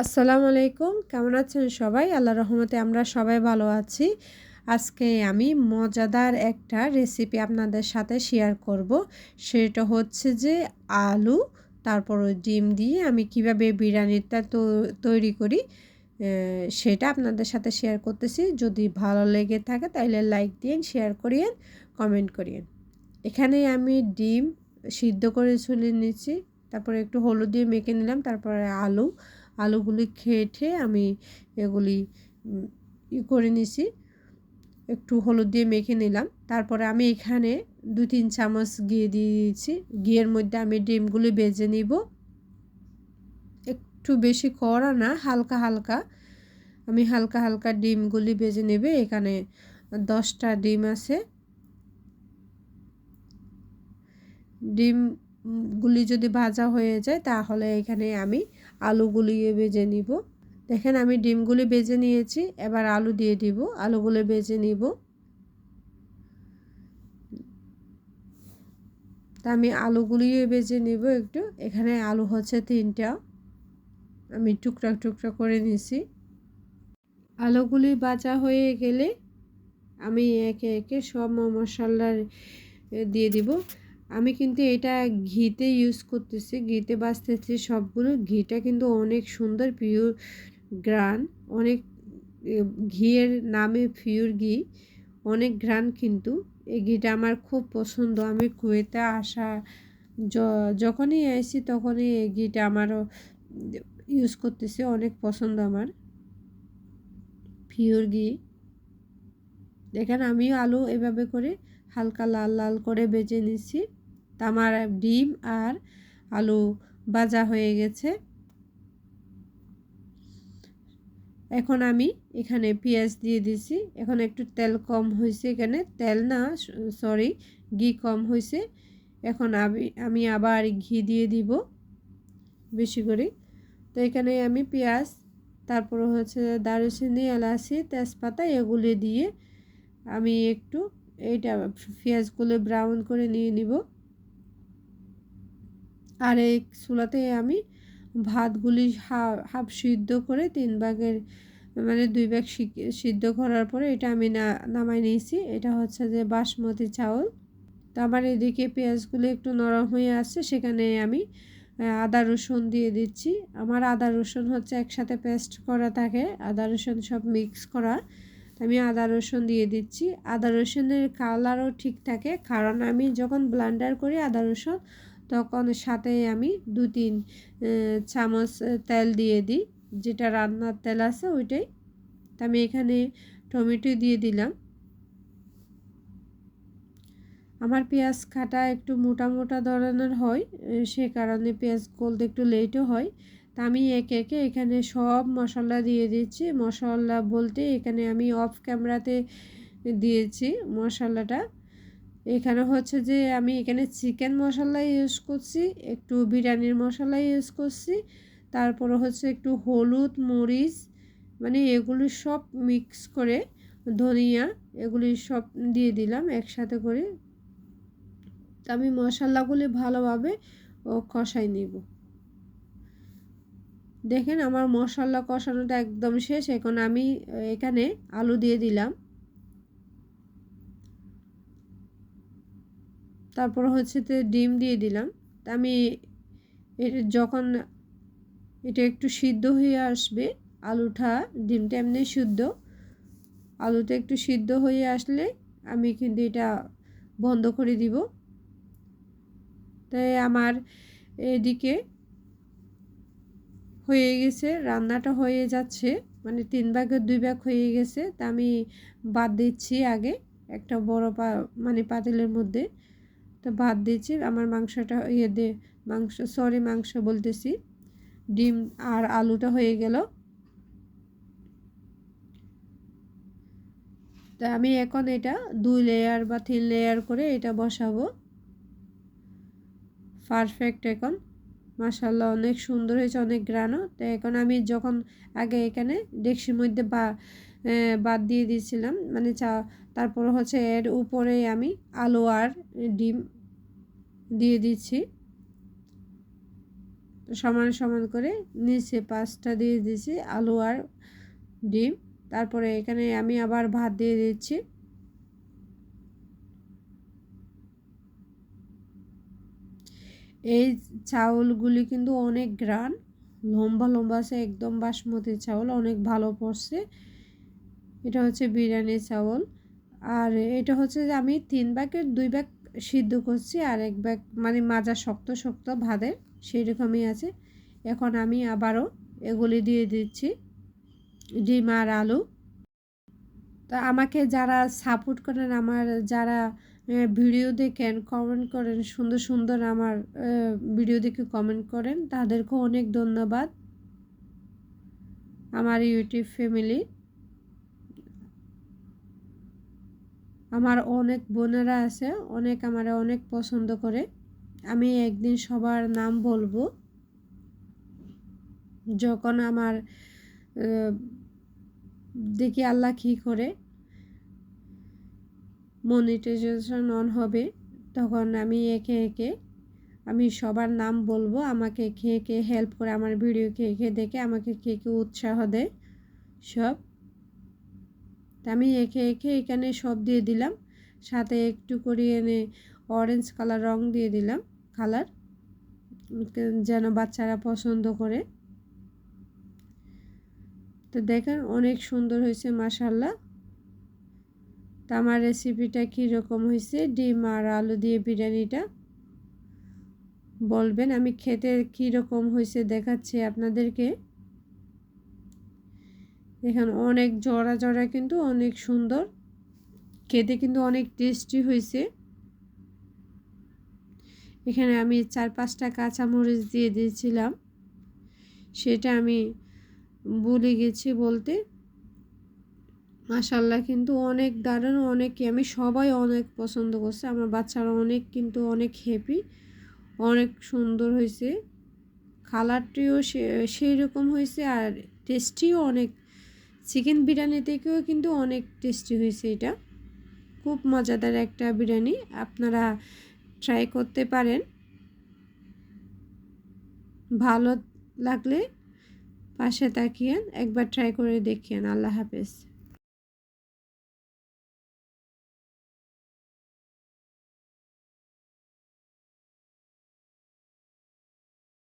আসসালামু আলাইকুম। কেমন আছেন সবাই? আল্লাহ রহমতে আমরা সবাই ভালো আছি। আজকে আমি মজাদার একটা রেসিপি আপনাদের সাথে শেয়ার করব। সেটা হচ্ছে যে আলু, তারপর ডিম দিয়ে আমি কীভাবে বিরিয়ানিটা তৈরি করি সেটা আপনাদের সাথে শেয়ার করতেছি। যদি ভালো লেগে থাকে তাহলে লাইক দিন শেয়ার করিয়েন কমেন্ট করিয়েন। এখানে আমি ডিম সিদ্ধ করে চলে নিচ্ছি, তারপরে একটু হলুদ দিয়ে মেখে নিলাম, তারপরে আলু। আলুগুলি খেটে আমি এগুলি ই করে নিছি। একটু হলুদ দিয়ে মেখে নিলাম। তারপরে আমি এখানে দু তিন চামচ ঘিয়ে দিয়ে দিয়েছি। ঘিয়ের মধ্যে আমি ডিমগুলি বেজে নিব। একটু বেশি কড়া না, হালকা হালকা। আমি হালকা হালকা ডিমগুলি বেজে নেবে। এখানে দশটা ডিম আছে। ডিম গুলি যদি ভাজা হয়ে যায়, তাহলে এখানে আমি আলুগুলি বেজে নিব। দেখেন আমি ডিমগুলি বেজে নিয়েছি, এবার আলু দিয়ে দিব। আলুগুলো বেজে নিব। তা আমি আলুগুলি বেজে নিব একটু। এখানে আলু হচ্ছে তিনটা। আমি টুকরা টুকরা করে নিছি। আলুগুলি বাজা হয়ে গেলে আমি একে একে সব মশলা দিয়ে দিব। আমি কিন্তু এটা ঘিতে ইউজ করতেছি। ঘিতে বাঁচতেছি সবগুলো। ঘিটা কিন্তু অনেক সুন্দর পিওর গ্রান অনেক ঘিয়ের নামে পিওর ঘি। অনেক গ্রান কিন্তু। এই ঘিটা আমার খুব পছন্দ। আমি কুয়েতে আসা যখনই আসি তখনই এই ঘিটা আমারও ইউজ করতেছি। অনেক পছন্দ আমার। পিওর ঘি। দেখেন আমিও আলু এভাবে করে হালকা লাল লাল করে বেজে নিছি আমার ডিম আর আলু ভাজা হয়ে গেছে। এখন আমি এখানে পেঁয়াজ দিয়ে দিছি। এখন একটু তেল কম হয়েছে এখানে। তেল না সরি ঘি কম হয়েছে। এখন আমি আমি আবার ঘি দিয়ে দিব বেশি করে। তো এখানে আমি পেঁয়াজ, তারপর হচ্ছে দারুচিনি, এলাচি, তেজপাতা এগুলি দিয়ে আমি একটু এইটা পেঁয়াজগুলো ব্রাউন করে নিয়ে নিব। আর এই চুলাতে আমি ভাতগুলি হাফ সিদ্ধ করে তিন ভাগের মানে দুই ভাগ সিদ্ধ করার পরে এটা আমি না নামাই নিয়েছি। এটা হচ্ছে যে বাসমতি চাউল। তো আমার এদিকে পেঁয়াজগুলো একটু নরম হয়ে আসছে, সেখানে আমি আদা রসুন দিয়ে দিচ্ছি। আমার আদা রসুন হচ্ছে একসাথে পেস্ট করা থাকে, আদা রসুন সব মিক্স করা। আমি আদা রসুন দিয়ে দিচ্ছি। আদা রসুনের কালারও ঠিক থাকে, কারণ আমি যখন ব্লান্ডার করি আদা রসুন তখন সাথে আমি দু তিন চামচ তেল দিয়ে দিই। যেটা রান্নার তেল আছে ওইটাই। তা আমি এখানে টমেটো দিয়ে দিলাম। আমার পেঁয়াজ কাটা একটু মোটা মোটা ধরনের হয় সে কারণে পেঁয়াজ গলতে একটু লেটও হয়। তা আমি একে একে এখানে সব মশলা দিয়ে দিচ্ছি। মশলা বলতে এখানে আমি অফ ক্যামেরাতে দিয়েছি মশলাটা। এখানে হচ্ছে যে আমি এখানে চিকেন মশলা ইউজ করছি, একটু বিরিয়ানির মশলা ইউজ করছি, তারপরে হচ্ছে একটু হলুদ, মরিচ মানে এগুলি সব মিক্স করে ধনিয়া এগুলি সব দিয়ে দিলাম একসাথে করে। আমি মশলাগুলি ভালোভাবে ও কষাই নিব। দেখেন আমার মশলা কষানোটা একদম শেষ, এখন আমি এখানে আলু দিয়ে দিলাম। তারপর হচ্ছে তো ডিম দিয়ে দিলাম। তা আমি যখন এটা একটু সিদ্ধ হয়ে আসবে, আলুটা, ডিমটা এমনি শুদ্ধ আলুটা একটু সিদ্ধ হয়ে আসলে আমি কিন্তু এটা বন্ধ করে দিব। তাই আমার এদিকে হয়ে গেছে, রান্নাটা হয়ে যাচ্ছে। মানে তিন ভাগের দুই ভাগ হয়ে গেছে। তা আমি বাদ দিচ্ছি আগে একটা বড় পা মানে পাতিলের মধ্যে। তো ভাত দিয়েছি। আমার মাংসটা ইয়ে দিয়ে মাংস সরি মাংস বলতেছি। ডিম আর আলুটা হয়ে গেল। তা আমি এখন এটা দুই লেয়ার বা তিন লেয়ার করে এটা বসাবো। পারফেক্ট এখন। মাসাল্লাহ অনেক সুন্দর হয়েছে, অনেক গ্রানো তো এখন আমি যখন আগে এখানে ডেক্সির মধ্যে বা বাদ দিয়ে দিয়েছিলাম। মানে চা, তারপর হচ্ছে এর উপরে আমি আলু আর ডিম দিয়ে দিচ্ছি। সমান সমান করে নিচে পাঁচটা দিয়ে দিয়েছি, আলু আর ডিম। তারপরে এখানে আমি আবার ভাত দিয়ে দিচ্ছি। এই চাউলগুলি কিন্তু অনেক গ্রান, লম্বা লম্বা আছে, একদম বাসমতি চাউল, অনেক ভালো পড়ছে। এটা হচ্ছে বিরিয়ানি চাউল। আর এটা হচ্ছে যে আমি তিন ব্যাগের দুই ব্যাগ সিদ্ধ করছি আর এক ব্যাগ মানে মাজা শক্ত শক্ত ভাদের সেই রকমই আছে। এখন আমি আবারও এগুলি দিয়ে দিচ্ছি, ডিম আর আলু। তো আমাকে যারা সাপোর্ট করেন, আমার যারা ভিডিও দেখেন, কমেন্ট করেন, সুন্দর সুন্দর আমার ভিডিও দেখে কমেন্ট করেন, তাদেরকেও অনেক ধন্যবাদ। আমার ইউটিউব ফ্যামিলি আমার অনেক বোনেরা আছে, অনেক আমার অনেক পছন্দ করে। আমি একদিন সবার নাম বলব। যখন আমার দেখি আল্লাহ কী করে মনিটাইজেশন অন হবে, তখন আমি একে একে, আমি সবার নাম বলব। আমাকে কে কে হেল্প করে আমার ভিডিও কে কে দেখে, আমাকে কে কে উৎসাহ দেয়, সব। আমি একে একে এখানে সব দিয়ে দিলাম। সাথে একটু করে এনে অরেঞ্জ কালার রং দিয়ে দিলাম কালার যেন বাচ্চারা পছন্দ করে। তো দেখেন অনেক সুন্দর হয়েছে মাসাল্লাহ তো আমার রেসিপিটা কীরকম হয়েছে? ডিম আর আলু দিয়ে বিরিয়ানিটা। বলবেন আমি খেতে কীরকম হয়েছে দেখাচ্ছি আপনাদেরকে। এখানে অনেক জড়া জড়া কিন্তু অনেক সুন্দর। খেতে কিন্তু অনেক টেস্টি হয়েছে। এখানে আমি চার পাঁচটা কাঁচামরিচ দিয়ে দিয়েছিলাম। সেটা আমি ভুলে গেছি বলতে। মাসাল্লাহ কিন্তু অনেক দারুণ অনেক আমি সবাই অনেক পছন্দ করছে। আমার বাচ্চারা অনেক কিন্তু অনেক হ্যাপি অনেক সুন্দর হয়েছে। কালারটিও সেই রকম হয়েছে আর টেস্টিও অনেক চিকেন বিরিয়ানি থেকেও কিন্তু অনেক টেস্টি হয়েছে এটা। খুব মজাদার একটা বিরিয়ানি, আপনারা ট্রাই করতে পারেন। ভালো লাগলে পাশে তাকিয়েন, একবার ট্রাই করে দেখিয়েন আল্লাহ হাফেজ।